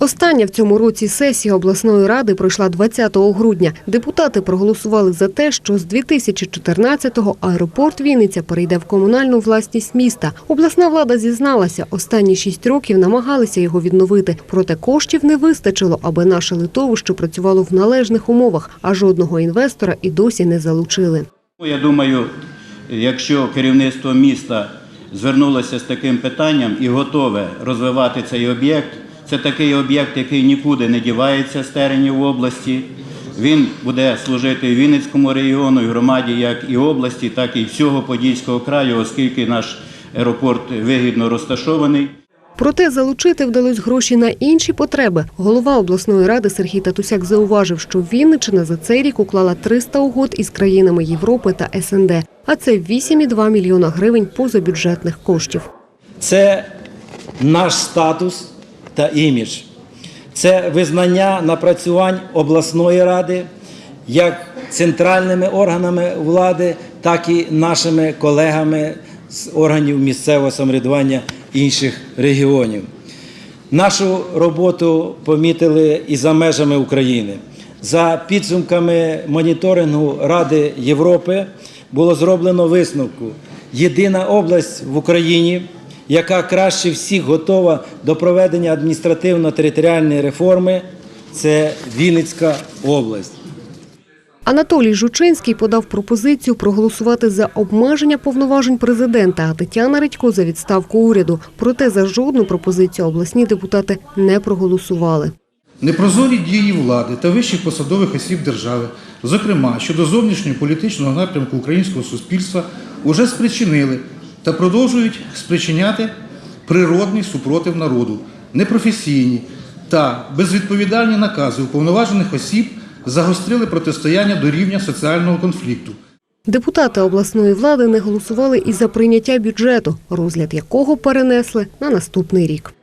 Остання в цьому році сесія обласної ради пройшла 20 грудня. Депутати проголосували за те, що з 2014-го аеропорт Вінниця перейде в комунальну власність міста. Обласна влада зізналася, останні шість років намагалися його відновити, проте коштів не вистачило, аби наше литовище працювало в належних умовах, а жодного інвестора і досі не залучили. Ну, Я думаю, якщо керівництво міста звернулося з таким питанням і готове розвивати цей об'єкт, це такий об'єкт, який нікуди не дівається з теренів області. Він буде служити Вінницькому регіону, і громаді, як і області, так і всього Подільського краю, оскільки наш аеропорт вигідно розташований. Проте залучити вдалось гроші на інші потреби. Голова обласної ради Сергій Татусяк зауважив, що Вінниччина за цей рік уклала 300 угод із країнами Європи та СНД, а це 8,2 мільйона гривень позабюджетних коштів. це наш статус та імідж, це визнання напрацювань обласної ради як центральними органами влади, так і нашими колегами з органів місцевого самоврядування інших регіонів. Нашу роботу помітили і за межами України. За підсумками моніторингу Ради Європи було зроблено висновку. Єдина область в Україні, яка краще всіх готова до проведення адміністративно-територіальної реформи, це Вінницька область. Анатолій Жучинський подав пропозицію проголосувати за обмеження повноважень президента, а Тетяна Редько за відставку уряду. Проте за жодну пропозицію обласні депутати не проголосували. Непрозорі дії влади та вищих посадових осіб держави, зокрема щодо зовнішнього політичного напрямку українського суспільства, уже спричинили та продовжують спричиняти природний супротив народу, непрофесійні та безвідповідальні накази уповноважених осіб загострили протистояння до рівня соціального конфлікту. Депутати обласної влади не голосували і за прийняття бюджету, розгляд якого перенесли на наступний рік.